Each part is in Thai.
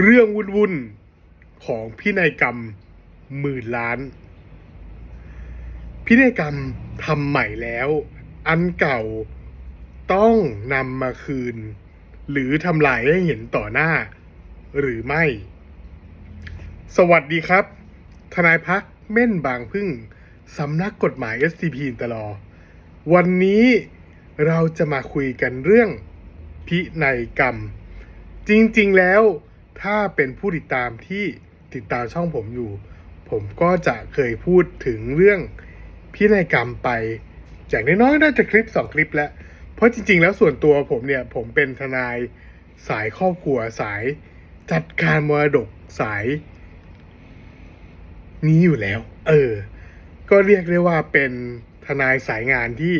เรื่องวุ่นๆของพินัยกรรมหมื่นล้าน พินัยกรรมทำใหม่แล้ว อันเก่าต้องนำมาคืน หรือทำลายให้เห็นต่อหน้า หรือไม่ สวัสดีครับ ทนายพักเม่นบางพึ่งสำนักกฎหมาย SCP อินตลอวันนี้เราจะมาคุยกันเรื่องพินัยกรรม จริงๆแล้ว ถ้าเป็นผู้ติดตามที่ติดตามช่องผมอยู่ ผมก็จะเคยพูดถึงเรื่องพินัยกรรมไป อย่างน้อยๆน่าจะคลิปสองคลิปแล้ว เพราะจริง ๆ แล้วส่วนตัวผมเนี่ยผมเป็นทนายสายครอบครัวสายจัดการมรดกสาย นี้อยู่แล้ว เออ ก็เรียกได้ว่าเป็นทนายสายงานที่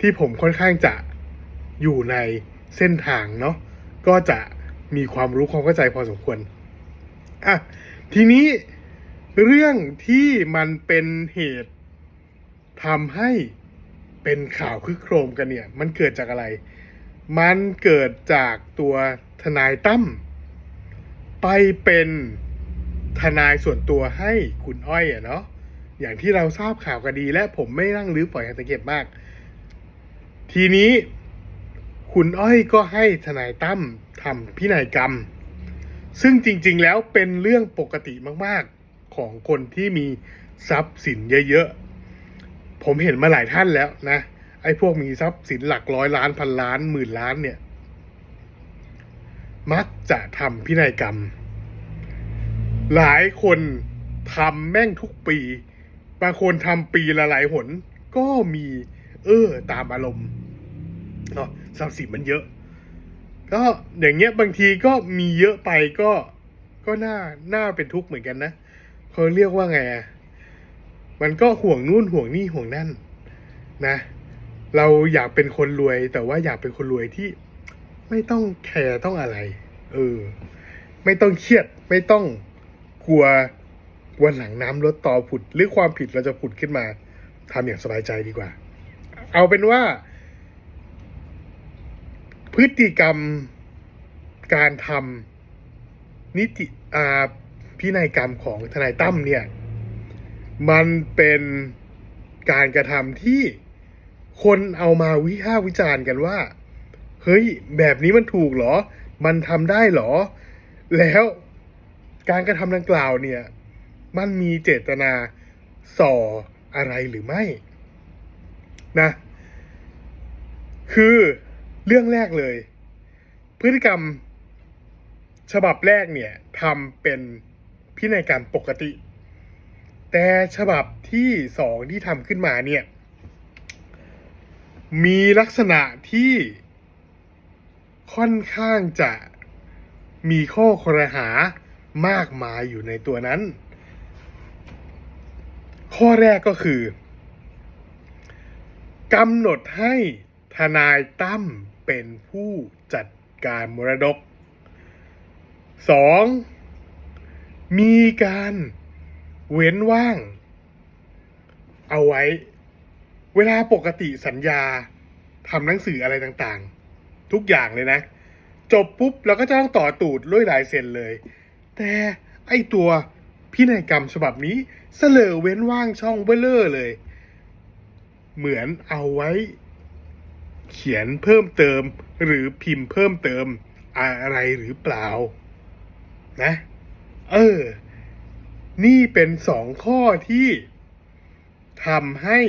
ที่ผมค่อนข้างจะอยู่ในเส้นทางเนาะก็จะ มีความรู้ความเข้าใจพอสมควรอะทีนี้เรื่องที่มันเป็นเหตุทำให้เป็นข่าวคึกโครมกันเนี่ย มันเกิดจากอะไร มันเกิดจากตัวทนายตั้มไปเป็นทนายส่วนตัวให้คุณอ้อยอะเนาะอย่างที่เราทราบข่าวกันดี และผมไม่นั่งรื้อฝอยหาตะเก็บมาก ทีนี้คุณอ้อยก็ให้ทนายตั้ม ทำพินัยกรรม ซึ่งจริงๆแล้วเป็นเรื่องปกติมากๆของคนที่มีทรัพย์สินเยอะๆ ผมเห็นมาหลายท่านแล้วนะไอ้พวกมีทรัพย์สินหลักร้อยล้านพันล้านหมื่นล้านเนี่ย มักจะทำพินัยกรรม หลายคนทำแม่งทุกปี บางคนทำปีละหลายหน ก็มี เออ ตามอารมณ์เนาะทรัพย์สินมันเยอะ ก็อย่างเงี้ยบางทีก็มีเยอะไปก็ก็น่าน่าเป็นทุกข์เหมือนกันนะเขาเรียกว่าไงอะมันก็ห่วงนู่นห่วงนี่ห่วงนั่นนะ เราอยากเป็นคนรวย แต่ว่าอยากเป็นคนรวยที่ไม่ต้องแคร์ต้องอะไร เออ ไม่ต้องเครียด ไม่ต้องกลัววันหลังน้ำลดต่อผุด หรือความผิดเราจะผุดขึ้นมาทำอย่างสบายใจดีกว่า เอาเป็นว่า พฤติกรรมการทำนิติอาพินัยกรรมของทนายตั้มเนี่ย มันเป็นการกระทำที่คนเอามาวิพากษ์วิจารณ์กันว่า เฮ้ย แบบนี้มันถูกเหรอ มันทำได้เหรอ แล้วการกระทำดังกล่าวเนี่ย มันมีเจตนาส่ออะไรหรือไม่ นะ คือ เรื่องแรกเลย พฤติกรรม ฉบับแรกเนี่ยทำเป็นพินัยกรรมปกติ แต่ฉบับที่สองที่ทำขึ้นมาเนี่ย มีลักษณะที่ค่อนข้างจะมีข้อครหามากมายอยู่ในตัวนั้น ข้อแรกก็คือกำหนดให้ทนายตั้ม เป็นผู้จัดการมรดกสองมีการเว้นว่าง เอาไว้ เวลาปกติสัญญาทำหนังสืออะไรต่างๆ ทุกอย่างเลยนะ จบปุ๊บเราก็จะต้องต่อตูดด้วยลายเซ็นเลย แต่ไอตัวพินัยกรรมฉบับนี้เสลอเว้นว่างช่องเบลเลอร์เลย เหมือนเอาไว้ เขียนเพิ่มเติม หรือพิมพ์เพิ่มเติมอะไรหรือเปล่า นะ เออ นี่เป็นสองข้อที่ทำให้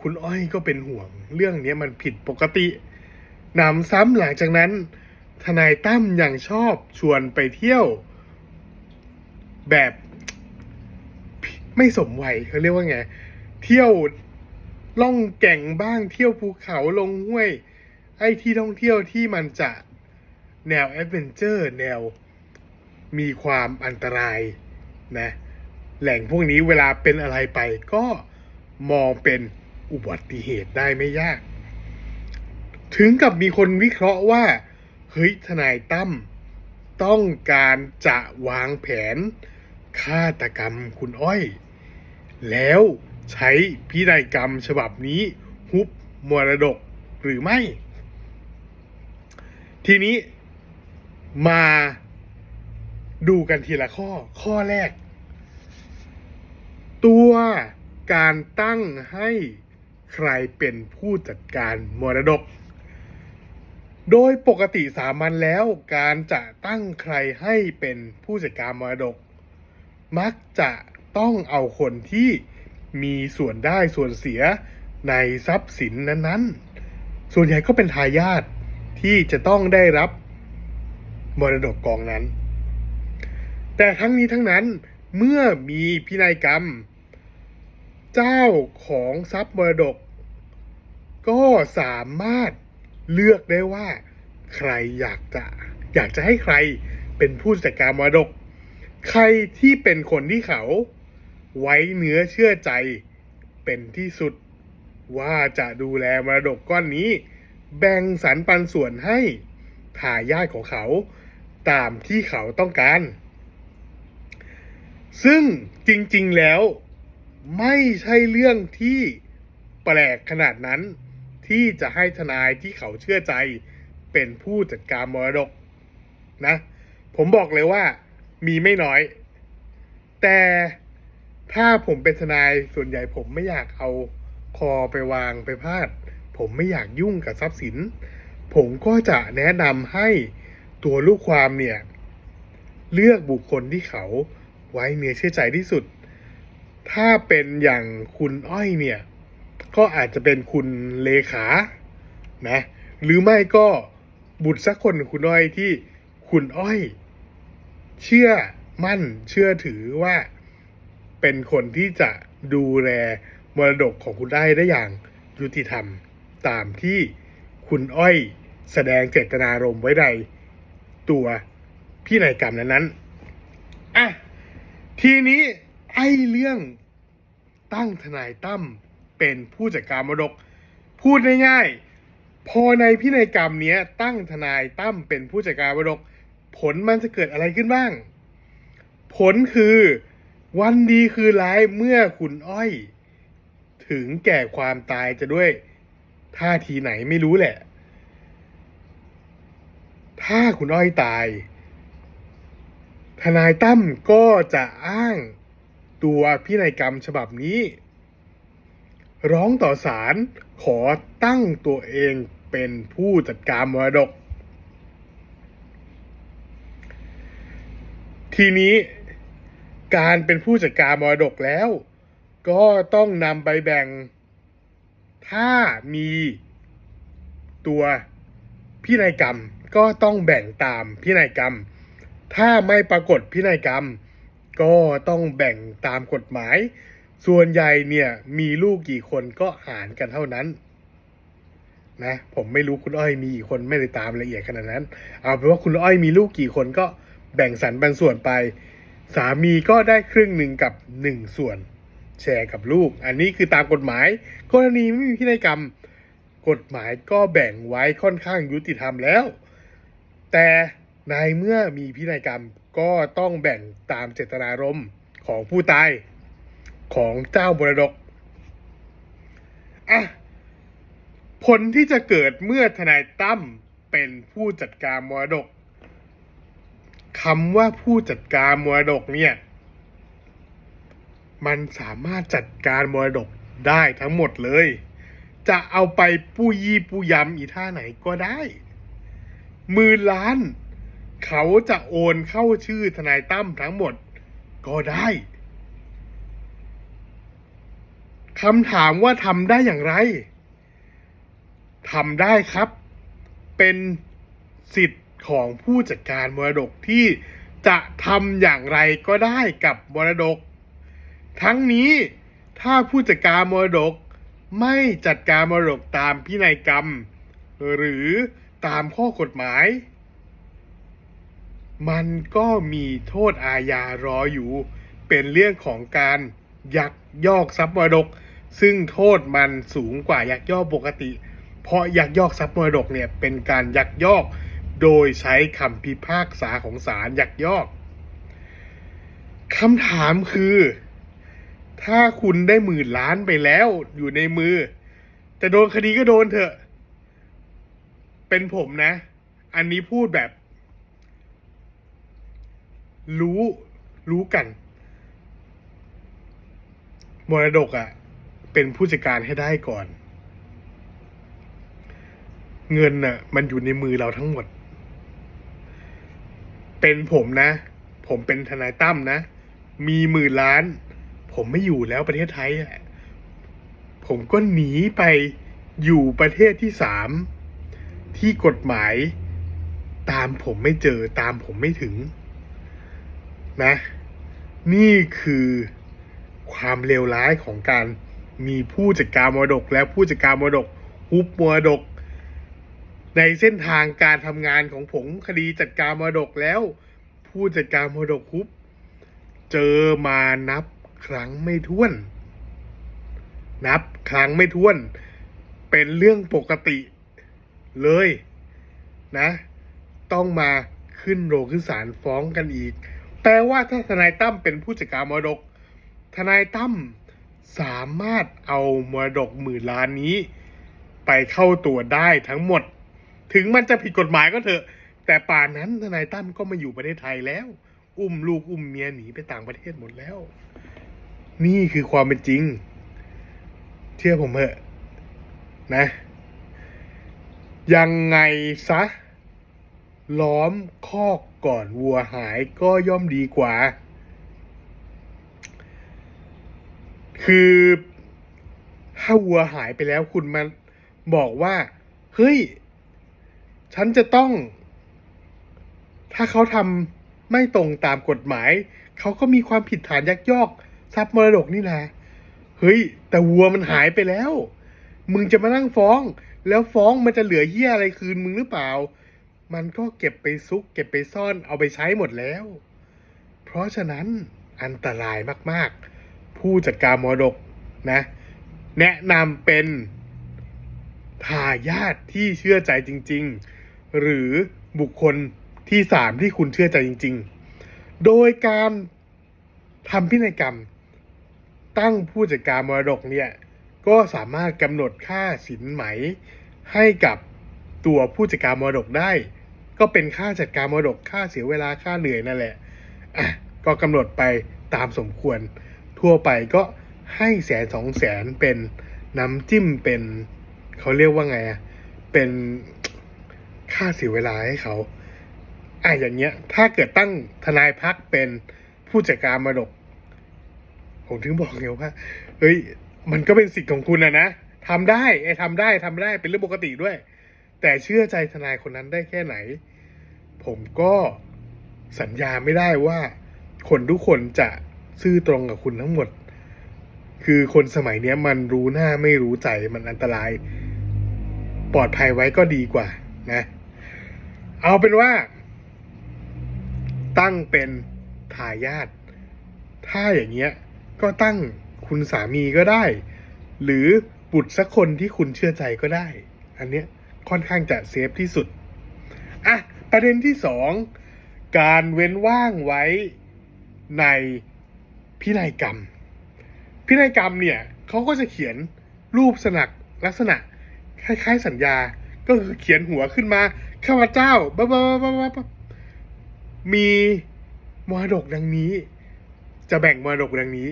คุณอ้อยก็เป็นห่วง เรื่องนี้มันผิดปกตินำซ้ำหลังจากนั้น ทนายตั้มยังชอบชวนไปเที่ยว แบบไม่สมวัยเขาเรียกว่าไง เที่ยว ล่องแก่งบ้างเที่ยวภูเขาลงห้วย ไอ้ที่ท่องเที่ยวที่มันจะแนวแอดเวนเจอร์แนวมีความอันตรายนะ แหล่งพวกนี้เวลาเป็นอะไรไปก็มองเป็นอุบัติเหตุได้ไม่ยาก ถึงกับมีคนวิเคราะห์ว่า เฮ้ยทนายตั้มต้องการจะวางแผนฆาตกรรมคุณอ้อย แล้ว ใช้พินัยกรรมฉบับนี้ฮุบมรดกหรือไม่ ทีนี้มาดูกันทีละข้อ ข้อแรก ตัวการตั้งให้ใครเป็นผู้จัดการมรดก โดยปกติสามัญแล้วการจะตั้งใครให้เป็นผู้จัดการมรดก มักจะต้องเอาคนที่ มีส่วนได้ส่วนเสียในทรัพย์สินนั้นๆ ส่วนใหญ่ก็เป็นทายาทที่จะต้องได้รับมรดกกองนั้น แต่ทั้งนี้ทั้งนั้นเมื่อมีพินัยกรรม เจ้าของทรัพย์มรดก ก็สามารถเลือกได้ว่า ใครอยากจะอยากจะให้ใครเป็นผู้จัดการมรดก ใครที่เป็นคนที่เขา ไว้เนื้อเชื่อใจเป็นที่สุด ว่าจะดูแลมรดกก้อนนี้ แบ่งสรรปันส่วนให้ทายาทของเขาตามที่เขาต้องการ ซึ่งจริงๆแล้วไม่ใช่เรื่องที่แปลกขนาดนั้น ที่จะให้ทนายที่เขาเชื่อใจเป็นผู้จัดการมรดกนะ ผมบอกเลยว่ามีไม่น้อย แต่ ถ้าผมเป็นทนายส่วนใหญ่ผมไม่อยากเอาคอไปวางไปพาด ผมไม่อยากยุ่งกับทรัพย์สิน ผมก็จะแนะนำให้ตัวลูกความเนี่ย เลือกบุคคลที่เขาไว้เนื้อเชื่อใจที่สุด ถ้าเป็นอย่างคุณอ้อยเนี่ย ก็อาจจะเป็นคุณเลขานะ หรือไม่ก็บุตรสักคนคุณอ้อยที่คุณอ้อย เชื่อมั่นเชื่อถือว่า เป็นคนที่จะดูแลมรดกของคุณได้ได้อย่างยุติธรรม ตามที่คุณอ้อยแสดงเจตนารมณ์ไว้ในตัวพี่นายกรรมนั้นๆอะทีนี้ไอ้เรื่องตั้งทนายตั้มเป็นผู้จัดการมรดก พูดง่ายๆ พอในพินัยกรรมเนี้ย ตั้งทนายตั้มเป็นผู้จัดการมรดก ผลมันจะเกิดอะไรขึ้นบ้าง ผลคือ วันดีคือร้ายเมื่อคุณอ้อย ถึงแก่ความตายจะด้วยท่าทีไหนไม่รู้แหละ ถ้าคุณอ้อยตาย ทนายตั้มก็จะอ้างตัวพินัยกรรมฉบับนี้ ร้องต่อศาลขอตั้งตัวเองเป็นผู้จัดการมรดก ทีนี้ การเป็นผู้จัดการมรดกแล้ว ก็ต้องนำไปแบ่ง ถ้ามีตัวพินัยกรรมก็ต้องแบ่งตามพินัยกรรม ถ้าไม่ปรากฏพินัยกรรม ก็ต้องแบ่งตามกฎหมาย ส่วนใหญ่เนี่ยมีลูกกี่คนก็หารกันเท่านั้นนะผมไม่รู้คุณอ้อยมีกี่คนไม่ได้ตามละเอียดขนาดนั้น เอาเป็นว่าคุณอ้อยมีลูกกี่คนก็แบ่งสรรปันส่วนไป สามีก็ได้ครึ่งหนึ่งกับหนึ่งส่วน แชร์กับลูก อันนี้คือตามกฎหมาย กรณีไม่มีพินัยกรรม กฎหมายก็แบ่งไว้ค่อนข้างยุติธรรมแล้ว แต่ในเมื่อมีพินัยกรรมก็ต้องแบ่งตามเจตนารมณ์ของผู้ตายของเจ้ามรดกอะผลที่จะเกิดเมื่อทนายตั้มเป็นผู้จัดการมรดก คำว่าผู้จัดการมรดกเนี่ย มันสามารถจัดการมรดกได้ทั้งหมดเลย จะเอาไปปูยี่ปูยำอีท่าไหนก็ได้ มื่นล้าน เขาจะโอนเข้าชื่อทนายตั้มทั้งหมดก็ได้คำถามว่าทำได้อย่างไรทำได้ครับ เป็นสิทธิ ของผู้จัดการมรดกที่จะทำอย่างไรก็ได้กับมรดก ทั้งนี้ถ้าผู้จัดการมรดกไม่จัดการมรดกตามพินัยกรรม หรือตามข้อกฎหมาย มันก็มีโทษอาญารออยู่ เป็นเรื่องของการยักยอกทรัพย์มรดก ซึ่งโทษมันสูงกว่ายักยอกปกติ เพราะยักยอกทรัพย์มรดกเนี่ยเป็นการยักยอก โดยใช้คำพิพากษาของศาลยักยอกคำถามคือ ถ้าคุณได้หมื่นล้านไปแล้วอยู่ในมือ แต่โดนคดีก็โดนเถอะ เป็นผมนะ อันนี้พูดแบบ รู้รู้กันมรดกอะ่ะ เป็นผู้จัดการให้ได้ก่อน เงินน่ะ มันอยู่ในมือเราทั้งหมด เป็นผมนะ ผมเป็นทนายตั้มนะ มีหมื่นล้าน ผมไม่อยู่แล้วประเทศไทยผมก็หนีไปอยู่ประเทศที่สามที่กฎหมาย ตามผมไม่เจอตามผมไม่ถึง นะ นี่คือความเลวร้ายของการมีผู้จัดการมรดกและผู้จัดการมรดกฮุบมรดก ในเส้นทางการทำงานของผมคดีจัดการมรดกแล้ว ผู้จัดการมรดกฮุบเจอมานับครั้งไม่ถ้วน นับครั้งไม่ถ้วน เป็นเรื่องปกติเลยนะ ต้องมาขึ้นโรงขึ้นศาลฟ้องกันอีกแปลว่าถ้าทนายตั้มเป็นผู้จัดการมรดก ทนายตั้มสามารถเอามรดกหมื่นล้านนี้ ไปเข้าตัวได้ทั้งหมด ถึงมันจะผิดกฎหมายก็เถอะ แต่ป่านนั้นทนายตั้มก็มาอยู่ประเทศไทยแล้ว อุ้มลูกอุ้มเมียหนีไปต่างประเทศหมดแล้ว นี่คือความเป็นจริง เชื่อผมเถอะนะ ยังไงซะ ล้อมคอกก่อนวัวหายก็ย่อมดีกว่า คือถ้าวัวหายไปแล้วคุณมาบอกว่า เฮ้ย ฉันจะต้อง ถ้าเขาทำไม่ตรงตามกฎหมาย เขาก็มีความผิดฐานยักยอกทรัพย์มรดกนี่นะเฮ้ย แต่วัวมันหายไปแล้ว มึงจะมานั่งฟ้อง แล้วฟ้องมันจะเหลือเหี้ยอะไรคืนมึงหรือเปล่า มันก็เก็บไปซุก เก็บไปซ่อนเอาไปใช้หมดแล้ว เพราะฉะนั้นอันตรายมากๆ ผู้จัดการมรดกนะ แนะนำเป็นทายาทที่เชื่อใจจริง ๆ หรือบุคคลที่สามที่คุณเชื่อใจจริง ๆ โดยการทำพินัยกรรม ตั้งผู้จัดการมรดกเนี่ยก็สามารถกำหนดค่าสินไหมให้กับตัวผู้จัดการมรดกได้ ก็เป็นค่าจัดการมรดกค่าเสียเวลาค่าเหนื่อยนั่นแหละอะก็กำหนดไปตามสมควร ทั่วไปก็ให้แสนสองแสนเป็นน้ำจิ้มเป็นเขาเรียกว่าไงอะเป็น ค่าเสียเวลาให้เขาอะอย่างเงี้ย ถ้าเกิดตั้งทนายพักเป็นผู้จัดการมรดก ผมถึงบอกไงว่า เฮ้ย มันก็เป็นสิทธิ์ของคุณนะนะทำได้ไอ้ทำได้ทำได้เป็นเรื่องปกติด้วย แต่เชื่อใจทนายคนนั้นได้แค่ไหน ผมก็สัญญาไม่ได้ว่า คนทุกคนจะซื่อตรงกับคุณทั้งหมด คือคนสมัยเนี้ยมันรู้หน้าไม่รู้ใจมันอันตราย ปลอดภัยไว้ก็ดีกว่านะ เอาเป็นว่า ตั้งเป็นทายาทถ้าอย่างเงี้ย ก็ตั้งคุณสามีก็ได้ หรือบุตรสักคนที่คุณเชื่อใจก็ได้ อันเนี้ยค่อนข้างจะเซฟที่สุด อะ ประเด็นที่สองการเว้นว่างไว้ในพินัยกรรม พินัยกรรมเนี่ยเขาก็จะเขียนรูปสนักลักษณะคล้ายๆสัญญา ก็คือเขียนหัวขึ้นมา ข้าพเจ้าบ้าบ้าบ้าบ้ามีมรดกดังนี้ จะแบ่งมรดกดังนี้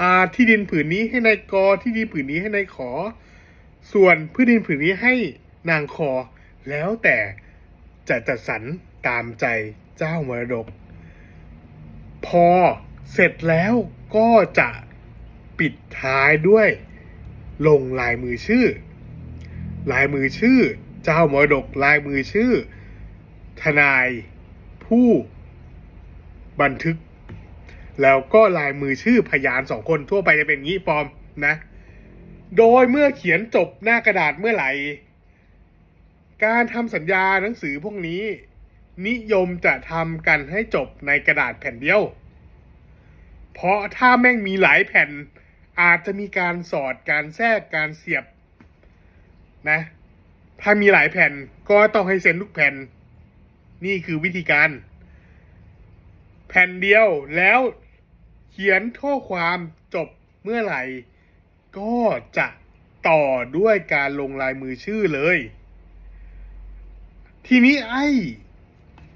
อ่าที่ดินผืนนี้ให้นายกที่ดินผืนนี้ให้นายขอ ส่วนพื้นดินผืนนี้ให้นางคอ แล้วแต่จะจัดสรรตามใจเจ้ามรดก พอเสร็จแล้วก็จะปิดท้ายด้วย ลงลายมือชื่อ ลายมือชื่อ เจ้ามรดกลายมือชื่อ ทนายผู้บันทึก แล้วก็ลายมือชื่อพยานสองคนทั่วไปจะเป็นงี้ฟอร์มนะ โดยเมื่อเขียนจบหน้ากระดาษเมื่อไหร่ การทำสัญญาหนังสือพวกนี้ นิยมจะทำกันให้จบในกระดาษแผ่นเดียว เพราะถ้าแม่งมีหลายแผ่นอาจจะมีการสอดการแทรกการเสียบนะ ถ้ามีหลายแผ่นก็ต้องให้เซ็นทุกแผ่น นี่คือวิธีการ แผ่นเดียวแล้วเขียนข้อความจบเมื่อไหร่ ก็จะต่อด้วยการลงลายมือชื่อเลย ทีนี้ไอ้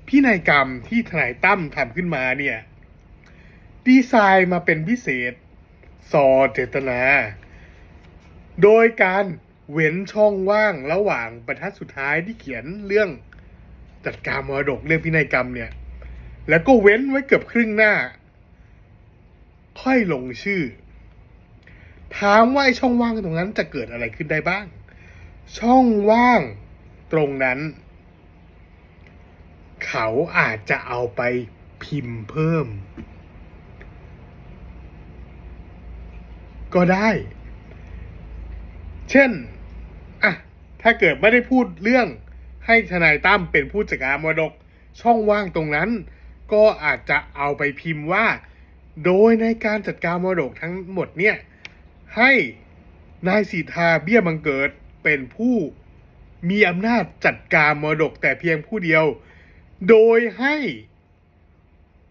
พินัยกรรมที่ทนายตั้มทำขึ้นมาเนี่ย ดีไซน์มาเป็นพิเศษสอเจตนา โดยการ เว้นช่องว่างระหว่างบรรทัดสุดท้ายที่เขียนเรื่องจัดการมรดกเรื่องพินัยกรรมเนี่ย แล้วก็เว้นไว้เกือบครึ่งหน้า ค่อยลงชื่อ ถามว่าไอ้ช่องว่างตรงนั้นจะเกิดอะไรขึ้นได้บ้าง ช่องว่างตรงนั้น เขาอาจจะเอาไปพิมพ์เพิ่ม ก็ได้ เช่น ถ้าเกิดไม่ได้พูดเรื่องให้ทนายตั้มเป็นผู้จัดการมรดกช่องว่างตรงนั้น ก็อาจจะเอาไปพิมพ์ว่า โดยในการจัดการมรดกทั้งหมดเนี่ย ให้นายสีทาเบี้ยบังเกิดเป็นผู้มีอำนาจจัดการมรดกแต่เพียงผู้เดียว โดยให้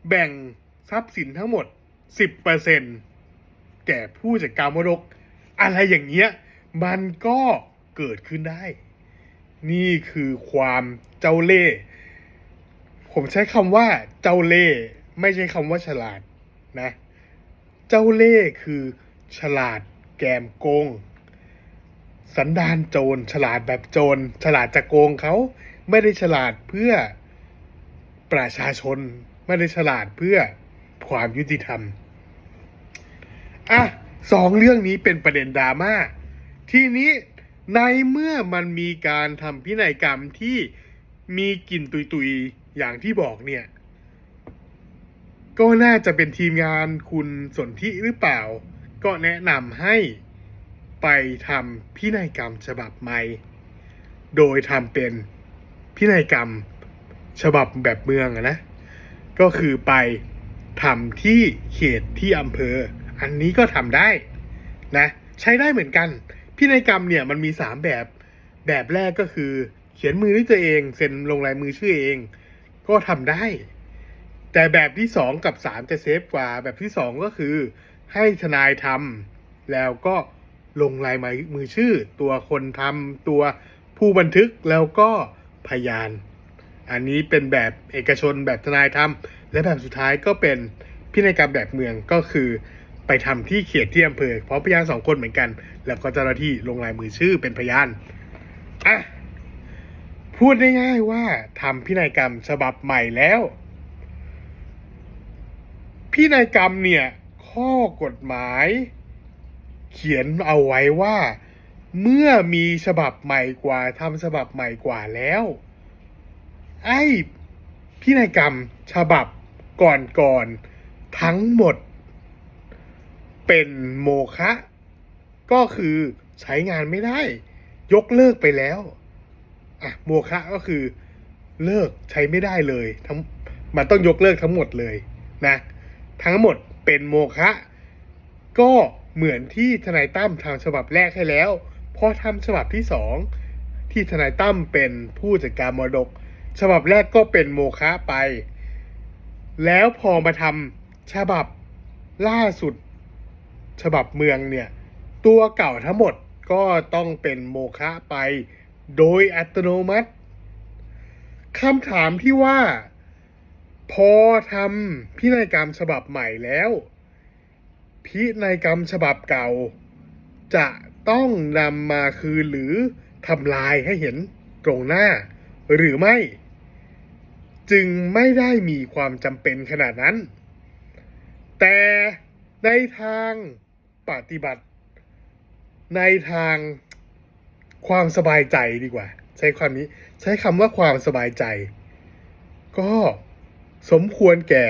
แบ่งทรัพย์สินทั้งหมด 10%แก่ผู้จัดการมรดก อะไรอย่างเงี้ย มันก็ เกิดขึ้นได้ นี่คือความเจ้าเล่ห์ผมใช้คำว่าเจ้าเล่ห์ไม่ใช่คำว่าฉลาดนะ เจ้าเล่ห์คือฉลาดแกมโกง สันดานโจร ฉลาดแบบโจร ฉลาดจะโกงเขาไม่ได้ฉลาดเพื่อประชาชน ไม่ได้ฉลาดเพื่อความยุติธรรม อะสองเรื่องนี้เป็นประเด็นดราม่า ทีนี้ ในเมื่อมันมีการทำพินัยกรรมที่มีกลิ่นตุยๆ อย่างที่บอกเนี่ย ก็น่าจะเป็นทีมงานคุณสนธิหรือเปล่า ก็แนะนำให้ไปทำพินัยกรรมฉบับใหม่ โดยทำเป็นพินัยกรรมฉบับแบบเมืองนะ ก็คือไปทำที่เขตที่อำเภอ อันนี้ก็ทำได้นะ ใช้ได้เหมือนกัน พินัยกรรมเนี่ยมันมีสามแบบ แบบแรกก็คือ เขียนมือด้วยตัวเอง เซ็นลงลายมือชื่อเอง ก็ทำได้ แต่แบบที่สองกับสามจะเซฟกว่า แบบที่สองก็คือ ให้ทนายทำแล้วก็ลงลายมือชื่อ ตัวคนทำตัวผู้บันทึกแล้วก็พยาน อันนี้เป็นแบบเอกชนแบบทนายทำและแบบสุดท้ายก็เป็นพินัยกรรมแบบเมืองก็คือ ไปทำที่เขตที่อำเภอเพราะพยานสองคนเหมือนกัน แล้วก็เจ้าหน้าที่ลงลายมือชื่อเป็นพยานอะพูดง่ายๆว่าทำพินัยกรรมฉบับใหม่แล้ว พินัยกรรมเนี่ย ข้อกฎหมาย เขียนเอาไว้ว่า เมื่อมีฉบับใหม่กว่าทำฉบับใหม่กว่าแล้ว ไอ้พินัยกรรมฉบับก่อนๆทั้งหมด เป็นโมฆะก็คือใช้งานไม่ได้ ยกเลิกไปแล้วอะโมฆะก็คือเลิกใช้ไม่ได้เลยทั้งมันต้องยกเลิกทั้งหมดเลยนะ ทั้งหมดเป็นโมฆะก็เหมือนที่ทนายตั้มทำฉบับแรกให้แล้วพอทำฉบับที่สองที่ทนายตั้มเป็นผู้จัดการมรดก ฉบับแรกก็เป็นโมฆะไป แล้วพอมาทำฉบับล่าสุด ฉบับเมืองเนี่ยตัวเก่าทั้งหมดก็ต้องเป็นโมฆะไปโดยอัตโนมัติคำถามที่ว่า พอทำพินัยกรรมฉบับใหม่แล้ว พินัยกรรมฉบับเก่า จะต้องนำมาคืนหรือทำลายให้เห็นตรงหน้า หรือไม่ จึงไม่ได้มีความจำเป็นขนาดนั้น แต่ในทาง ปฏิบัติ ในทางความสบายใจดีกว่า ใช้ความนี้ ใช้คำว่าความสบายใจ ก็สมควรแก่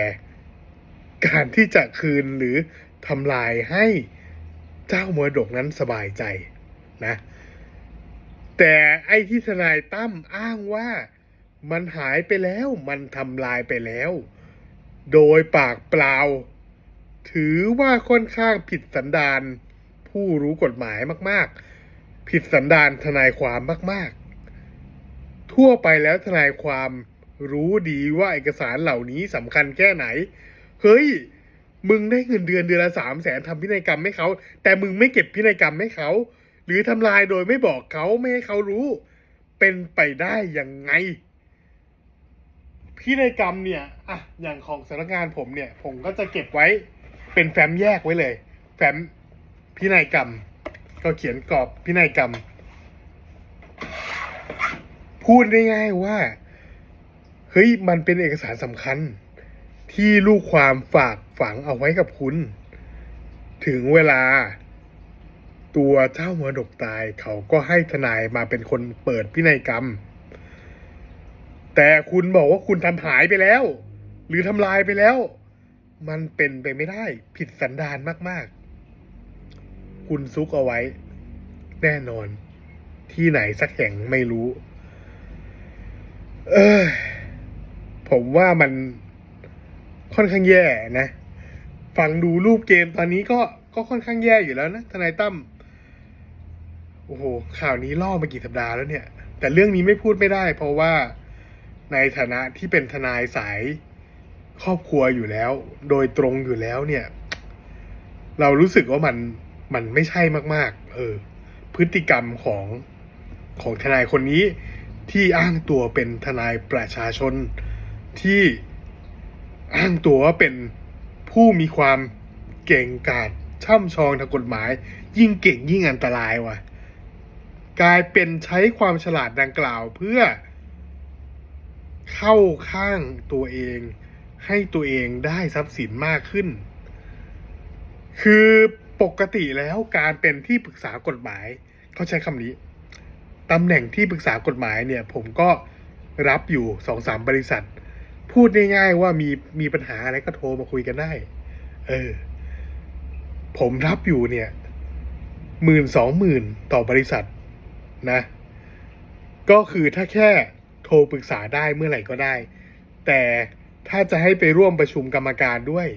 การที่จะคืนหรือทำลายให้เจ้ามรดกนั้นสบายใจนะ แต่ไอ้ที่ทนายตั้มอ้างว่ามันหายไปแล้วมันทำลายไปแล้ว โดยปากเปล่า ถือว่าค่อนข้างผิดสันดานผู้รู้กฎหมายมาก ๆ ผิดสันดานทนายความมาก ๆ ทั่วไปแล้วทนายความรู้ดีว่าเอกสารเหล่านี้สำคัญแค่ไหน เฮ้ย มึงได้เงินเดือนเดือนละสามแสนทำพินัยกรรมให้เขา แต่มึงไม่เก็บพินัยกรรมให้เขา หรือทำลายโดยไม่บอกเขาไม่ให้เขารู้ เป็นไปได้ยังไง พินัยกรรมเนี่ย อะ อย่างของสำนักงานผมเนี่ย ผมก็จะเก็บไว้ เป็นแฟ้มแยกไว้เลย แฟ้มพินัยกรรม ก็เขียนกรอบพินัยกรรม พูดได้ง่ายว่าเฮ้ยมันเป็นเอกสารสำคัญ ที่ลูกความฝากฝังเอาไว้กับคุณ ถึงเวลา ตัวเจ้ามรดกตายเขาก็ให้ทนายมาเป็นคนเปิดพินัยกรรม แต่คุณบอกว่าคุณทำหายไปแล้ว หรือทำลายไปแล้ว มันเป็นไปไม่ได้ผิดสันดานมาก ๆ คุณซุกเอาไว้ แน่นอน ที่ไหนสักแห่งไม่รู้ เออผมว่ามันค่อนข้างแย่นะฟังดูรูปเกมตอนนี้ก็ก็ค่อนข้างแย่อยู่แล้วนะทนายตั้มโอ้โห ข่าวนี้ล่อมากี่สัปดาห์แล้วเนี่ย แต่เรื่องนี้ไม่พูดไม่ได้ เพราะว่าในฐานะที่เป็นทนายสาย ครอบครัวอยู่แล้ว โดยตรงอยู่แล้วเนี่ย เรารู้สึกว่ามันมันไม่ใช่มาก ๆ เออ พฤติกรรมของของทนายคนนี้ที่อ้างตัวเป็นทนายประชาชนที่อ้างตัวว่าเป็นผู้มีความเก่งกาจช่ำชองทางกฎหมาย ยิ่งเก่งยิ่งอันตรายว่ะ กลายเป็นใช้ความฉลาดดังกล่าวเพื่อเข้าข้างตัวเอง ให้ตัวเองได้ทรัพย์สินมากขึ้น คือปกติแล้วการเป็นที่ปรึกษากฎหมาย เขาใช้คำนี้ตำแหน่งที่ปรึกษากฎหมายเนี่ย ผมก็รับอยู่สองสามบริษัท พูดง่ายๆว่ามีมีปัญหาอะไรก็โทรมาคุยกันได้ เออ ผมรับอยู่เนี่ยหมื่นสองหมื่นต่อบริษัทนะ ก็คือถ้าแค่โทรปรึกษาได้เมื่อไหร่ก็ได้ แต่ ถ้าจะให้ไปร่วมประชุมกรรมการด้วย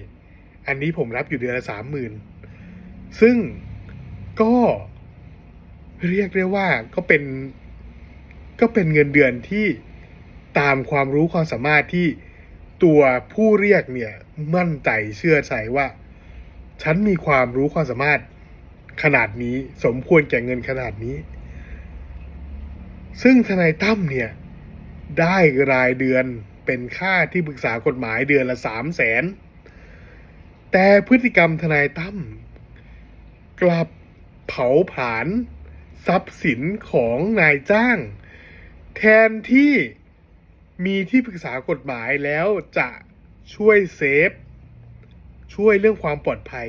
อันนี้ผมรับอยู่เดือนละสามหมื่นซึ่งก็เรียกได้ว่าก็เป็นก็เป็นเงินเดือนที่ตามความรู้ความสามารถที่ตัวผู้เรียกเนี่ยมั่นใจเชื่อใจว่า ฉันมีความรู้ความสามารถขนาดนี้สมควรแก่เงินขนาดนี้ ซึ่งทนายตั้มเนี่ย ได้รายเดือน เป็นค่าที่ปรึกษากฎหมายเดือนละสามแสนแต่พฤติกรรมทนายตั้มกลับเผาผลาญทรัพย์สินของนายจ้าง แทนที่มีที่ปรึกษากฎหมายแล้วจะช่วยเซฟ ช่วยเรื่องความปลอดภัย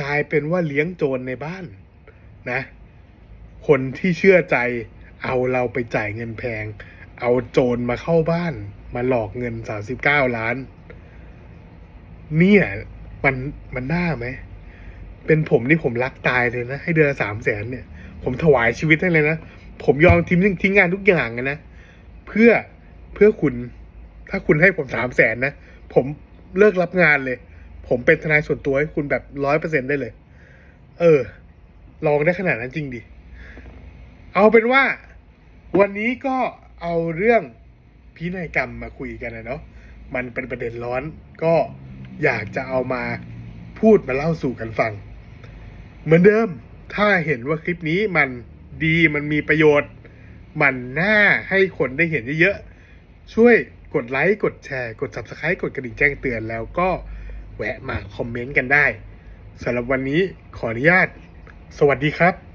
กลายเป็นว่าเลี้ยงโจรในบ้านนะ คนที่เชื่อใจเอาเราไปจ่ายเงินแพง เอาโจรมาเข้าบ้าน มาหลอกเงิน39ล้าน เนี่ย มันมันน่าไหม เป็นผมนี่ผมรักตายเลยนะ ให้เดือนสามแสนเนี่ย ผมถวายชีวิตให้เลยนะ ผมยอมทิ้งทิ้งงานทุกอย่างนะ เพื่อเพื่อคุณ ถ้าคุณให้ผมสามแสนนะ ผมเลิกรับงานเลย ผมเป็นทนายส่วนตัวให้คุณแบบร้อยเปอร์เซ็นได้เลย เออ ลองได้ขนาดนั้นจริงดิ เอาเป็นว่า วันนี้ก็เอาเรื่อง พินัยกรรมมาคุยกันนะเนาะมันเป็นประเด็นร้อนก็อยากจะเอามาพูดมาเล่าสู่กันฟัง เหมือนเดิมถ้าเห็นว่าคลิปนี้มันดีมันมีประโยชน์ มันน่าให้คนได้เห็นเยอะๆ ช่วยกดไลค์ กดแชร์ กด subscribe กดกระดิ่งแจ้งเตือนแล้วก็แวะมาคอมเมนต์กันได้สำหรับวันนี้ขออนุญาต สวัสดีครับ